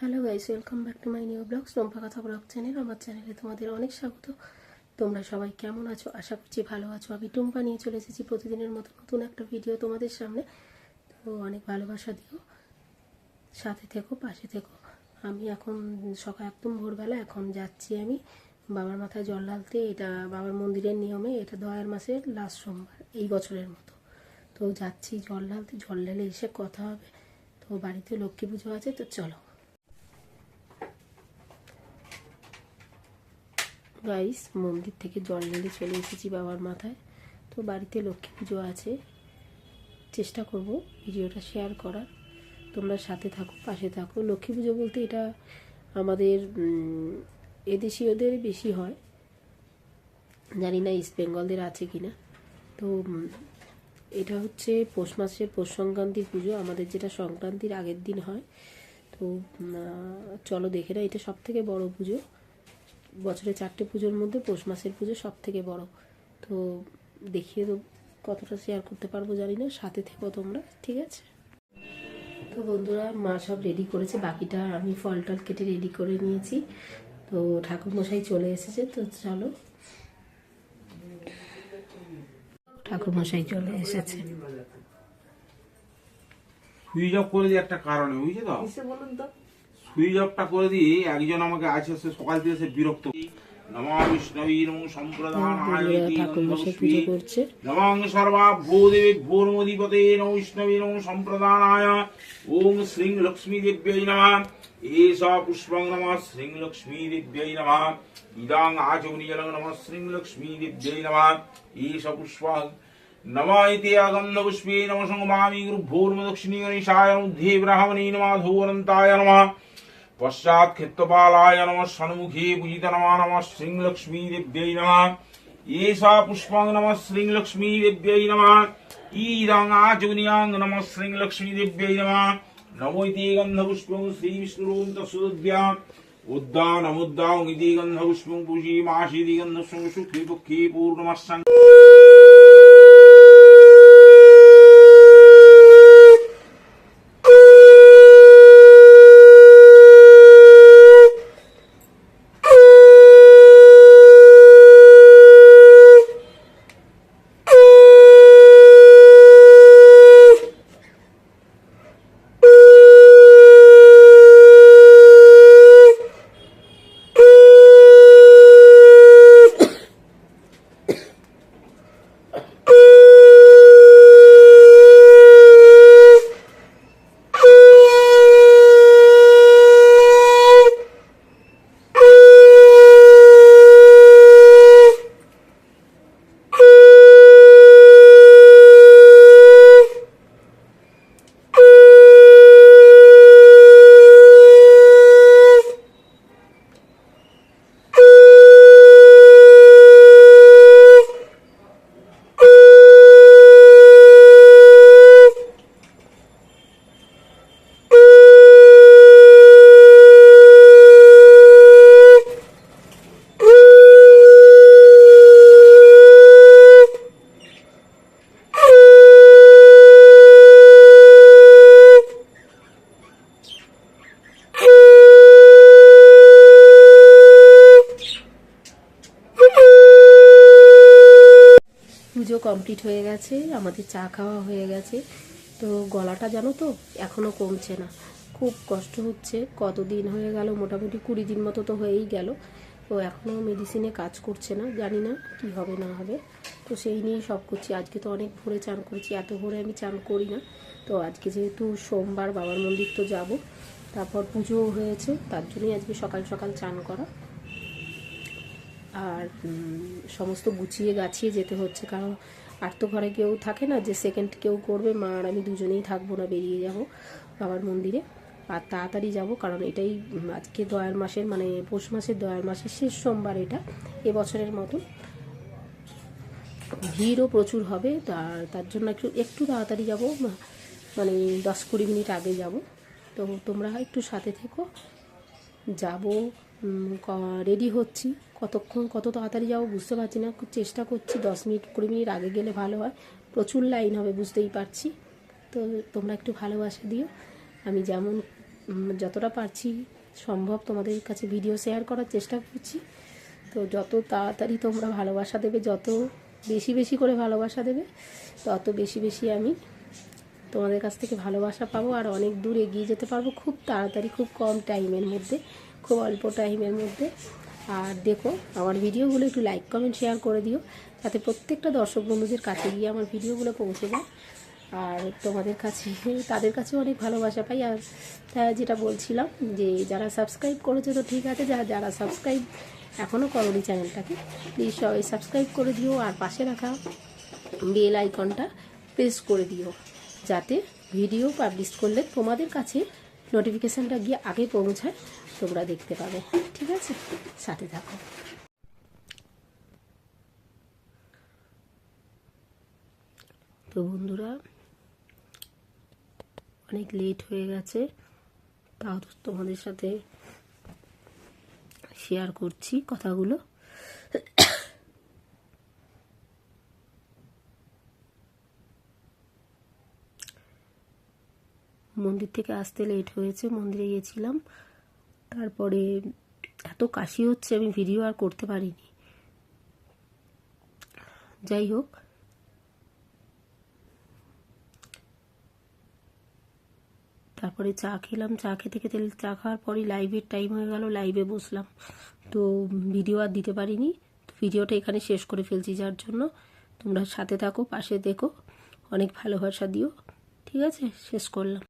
Hello guys welcome back to my new blog Sompa কথা blog channel আমার চ্যানেলে তোমাদের অনেক স্বাগত। তোমরা সবাই কেমন আছো? আশা করছি ভালো আছো। আমি টুম্পা নিয়ে চলে এসেছি প্রতিদিনের মতো নতুন একটা ভিডিও তোমাদের সামনে। তো অনেক ভালোবাসা দিও। সাথে থেকো, পাশে থেকো। আমি এখন সকাল একদম ভোরবেলা, এখন যাচ্ছি আমি বাবার মাথায় জল ঢালতে। এটা বাবার মন্দিরের নিয়মে, এটা দয়ার মাসের লাস্ট সোমবার, এই বছরের মতো। তো যাচ্ছি জল ঢালতে, জল ঢালে এসে কথা হবে। তো বাড়িতে লক্ষ্মী পুজো আছে, তো চলো। গাইস মন্দির থেকে জল ঢেলে চলে এসেছি বাবার মাথায়। তো বাড়িতে লক্ষ্মী পুজো আছে। চেষ্টা করব ভিডিওটা শেয়ার করার। তোমরা সাথে থাকো, পাশে থাকো। লক্ষ্মী পুজো বলতে এটা আমাদের এদেশীয়দের বেশি হয়। জানি না ইস্ট বেঙ্গলদের আছে কি না তো এটা হচ্ছে পৌষ মাসের পৌষ সংক্রান্তির পুজো। আমাদের যেটা সংক্রান্তির আগের দিন হয়। তো চলো দেখে না এটা সব থেকে বড় পুজো। বছরে চারটে পুজোর মধ্যে পৌষ মাসের পুজো সব থেকে বড়। তো দেখিয়ে তো কতটা শেয়ার করতে পারব জানি না সাথে থেকো তোমরা ঠিক আছে? তো বন্ধুরা মা সব রেডি করেছে বাকিটা আমি ফল টল কেটে রেডি করে নিয়েছি। তো ঠাকুর মশাই চলে এসেছে তো চলো। ঠাকুর মশাই চলে এসেছে। সুইচ অফ করে দিই একটা কারণে বুঝছ? তো। সুইচ অফটা করে দিয়ে একজন আমাকে আছে সে সকাল থেকে সে বিরক্ত। নমা নম সম্প্রদানায় নমাং নম নম ওম শ্রীং লক্ষ্মী নমঃ। পুষ্পং নমঃ শ্রীং লক্ষ্মী দেব্যৈ নমঃ। ইদাং আচমনিজলং নমঃ শ্রীং লক্ষ্মী দেব্যৈ নমঃ। এষা পুষ্পং নম ইতি আগন্ধ পুষ্পে নম সংবামি গুরুভূর্মদক্ষিণী গণেশায় ব্রাহ্মণী নমাধূরন্তায় নমঃ। পশ্চাৎ ক্ষেত্রপালায় নম সন্মুখে পূজিত নম নম শ্রীলক্ষ্মী দেব্যৈ নম এষা পুষ্পং নম শ্রীলক্ষ্মী দেব্যৈ নম ঈদং আচমনিয়াং নম শ্রীলক্ষ্মী দেব্যৈ নম নমোইতি গন্ধপুষ্পং শ্রী বিষ্ণুরূপ তসুদ্ভ্যাম উদ্দানমুদ্দাং ইতি গন্ধপুষ্পং পুষিমাসিদি গন্ধপুষ্পং সুখে পক্ষে পূর্ণমাসাং পুজো কমপ্লিট হয়ে গেছে, আমাদের চা খাওয়া হয়ে গেছে। তো গলাটা জানো তো এখনও কমছে না। খুব কষ্ট হচ্ছে, কতদিন হয়ে গেল, মোটামুটি কুড়ি দিন মতো তো হয়েই গেল। তো এখনও মেডিসিনে কাজ করছে না, জানি না কি হবে, না হবে। তো সেই নিয়েই সব করছি। আজকে তো অনেক ভোরে চান করেছি, এত ভোরে আমি চান করি না। তো আজকে যেহেতু সোমবার বাবার মন্দির তো যাব, তারপর পুজোও হয়েছে, তার জন্যই আজকে সকাল সকাল চান করা। আর সমস্ত গুছিয়ে গাছিয়ে যেতে হচ্ছে, কারণ আর তো ঘরে কেউ থাকে না যে সেকেন্ড কেউ করবে, মা আর আমি দুজনেই থাকব না, বেরিয়ে যাব বাবার মন্দিরে। আর তাড়াতাড়ি যাব, কারণ এটাই আজকে দয়ার মাসের মানে পৌষ মাসের দয়ার মাসের শেষ সোমবার এটা এবছরের মতন। ভিড়ও প্রচুর হবে তার তার জন্য একটু একটু তাড়াতাড়ি যাব মানে দশ কুড়ি মিনিট আগে যাব। তো তোমরা একটু সাথে থেকো, যাব রেডি হচ্ছি। কতক্ষণ কত তাড়াতাড়ি যাব বুঝতে পারছি না। খুব চেষ্টা করছি, দশ মিনিট, কুড়ি মিনিট আগে গেলে ভালো হয়। প্রচুর লাইন হবে, বুঝতেই পারছি। তো তোমরা একটু ভালোবাসা দিও। আমি যেমন যতটা পারছি সম্ভব তোমাদের কাছে ভিডিও শেয়ার করার চেষ্টা করছি। তো যত তাড়াতাড়ি তোমরা ভালোবাসা দেবে, যত বেশি বেশি করে ভালোবাসা দেবে, তত বেশি বেশি আমি তোমাদের কাছ থেকে ভালোবাসা পাবো। আর অনেক দূর এগিয়ে যেতে পারব খুব তাড়াতাড়ি, খুব কম টাইমের মধ্যে, খুব অল্প টাইমের মধ্যে। আর দেখো, আমার ভিডিওগুলো একটু লাইক কমেন্ট শেয়ার করে দিও, যাতে প্রত্যেকটা দর্শক বন্ধুদের কাছে গিয়ে আমার ভিডিওগুলো পৌঁছে যায়। আর তোমাদের কাছে, তাদের কাছে অনেক ভালোবাসা পাই। আর যেটা বলছিলাম যে, যারা সাবস্ক্রাইব করেছে তো ঠিক আছে যারা যারা সাবস্ক্রাইব এখনও করোনি চ্যানেলটাকে প্লিজ সবাই সাবস্ক্রাইব করে দিও। আর পাশে রাখা বেল আইকনটা প্রেস করে দিও, যাতে ভিডিও পাবলিশ করলে তোমাদের কাছে নোটিফিকেশানটা গিয়ে আগে পৌঁছায়, তোমরা দেখতে পাবে। ঠিক আছে? সাথে থাকো। তো বন্ধুরা, অনেক লেট হয়ে গেছে। তাও তোমাদের সাথে শেয়ার করছি কথাগুলো। মন্দির থেকে আসতে লেট হয়েছে, মন্দিরে গিয়েছিলাম। তারপরে এত কাশি হচ্ছে, আমি ভিডিও আর করতে পারিনি। যাই হোক। তারপরে চা খেলাম, চা খেতে খেতে চা খাওয়ার পরই লাইভের টাইম হয়ে গেল লাইভে বসলাম। তো ভিডিও আর দিতে পারিনি, তো ভিডিওটা এখানে শেষ করে ফেলছি যার জন্য। তোমরা সাথে থাকো, পাশে দেখো, অনেক ভালোবাসা দিও। ঠিক আছে, শেষ করলাম।